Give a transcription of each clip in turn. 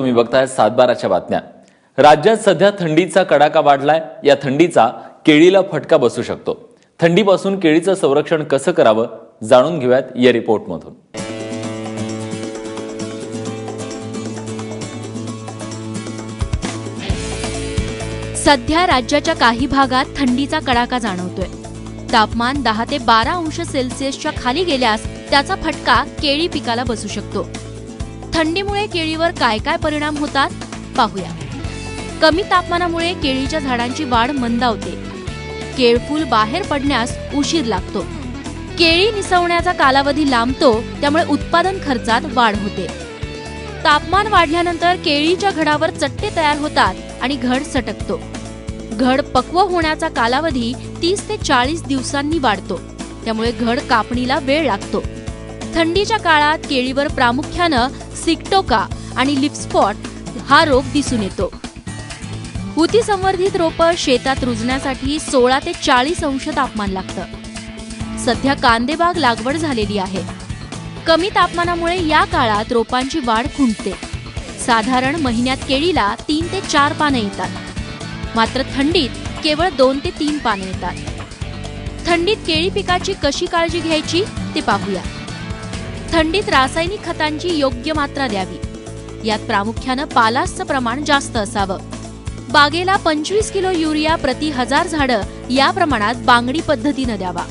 तुम्ही बघताय सातबाराच्या बातम्या. राज्यात सध्या थंडीचा कडाका वाढलाय या थंडीचा केळीला फटका बसू शकतो. थंडीपासून केळीचं संरक्षण कसं करावं जाणून घेऊयात या रिपोर्टमधून. सध्या राज्याच्या काही भागात थंडीचा कडाका जाणवतोय. तापमान दहा ते बारा अंश सेल्सिअसच्या खाली गेल्यास त्याचा फटका केळी पिकाला बसू शकतो. थंडीमुळे केळीवर काय काय परिणाम होतात? पाहूया. कमी तापमानामुळे केळीच्या झाडांची वाढ मंदावते. केळफूल बाहेर पडण्यास उशीर लागतो. केळी निसवण्याचा कालावधी लांबतो त्यामुळे उत्पादन खर्चात वाढ होते. तापमान वाढल्यानंतर केळीच्या घडावर चट्टे तयार होतात आणि घड सटकतो. घड पक्व होण्याचा कालावधी तीस ते चाळीस दिवसांनी वाढतो. त्यामुळे घड कापणीला वेळ लागतो. थंडीच्या काळात केळीवर प्रामुख्यानं सिकटोका आणि लिपस्पॉट हा रोग दिसून येतो. उती संवर्धित रोपं शेतात रुजण्यासाठी सोळा ते चाळीस अंश तापमान लागतं. सध्या कांदेबाग लागवड झालेली आहे. कमी तापमानामुळे या काळात रोपांची वाढ खुंटते. साधारण महिन्यात केळीला तीन ते चार पानं येतात. मात्र थंडीत केवळ दोन ते तीन पानं येतात. थंडीत केळी पिकाची कशी काळजी घ्यायची ते पाहूया. थंडीत रासायनिक खतांची योग्य मात्रा द्यावी. यात प्रामुख्यानं पालासचं प्रमाण जास्त असावं. बागेला पंचवीस किलो युरिया प्रति हजार झाडं या प्रमाणात बांगडी पद्धतीनं द्यावा.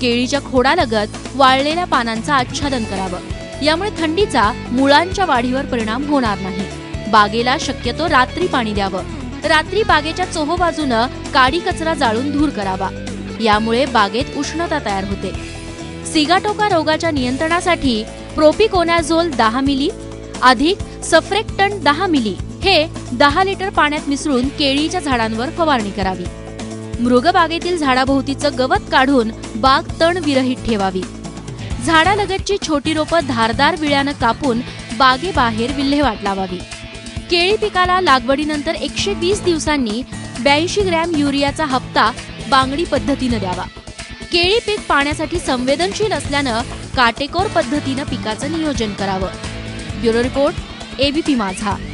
केळीच्या खोडालगत वाळलेल्या पानांचं आच्छादन करावं. यामुळे थंडीचा मुळांच्या वाढीवर परिणाम होणार नाही. बागेला शक्यतो रात्री पाणी द्यावं. रात्री बागेच्या चोहोबाजूनं काडी कचरा जाळून धूर करावा. यामुळे बागेत उष्णता तयार होते. सिगाटोका रोगाच्या नियंत्रणासाठी प्रोपिकोनॅझोल दहा मिली अधिक सफ्रेक्टन दहा मिली हे दहा लिटर पाण्यात मिसळून केळीच्या झाडांवर फवारणी करावी. मृगबागेतील झाडाभोवतीचं गवत काढून बाग तण विरहित ठेवावी. झाडालगतची छोटी रोपं धारदार विळ्यानं कापून बागेबाहेर विल्हेवाट लावावी. केळी पिकाला लागवडीनंतर एकशे वीस दिवसांनी ब्याऐंशी ग्रॅम युरियाचा हप्ता बांगडी पद्धतीनं द्यावा. केळी पीक पाण्यासाठी संवेदनशील असल्यानं काटेकोर पद्धतीनं पिकाचं नियोजन करावं. ब्युरो रिपोर्ट एबीपी माझा.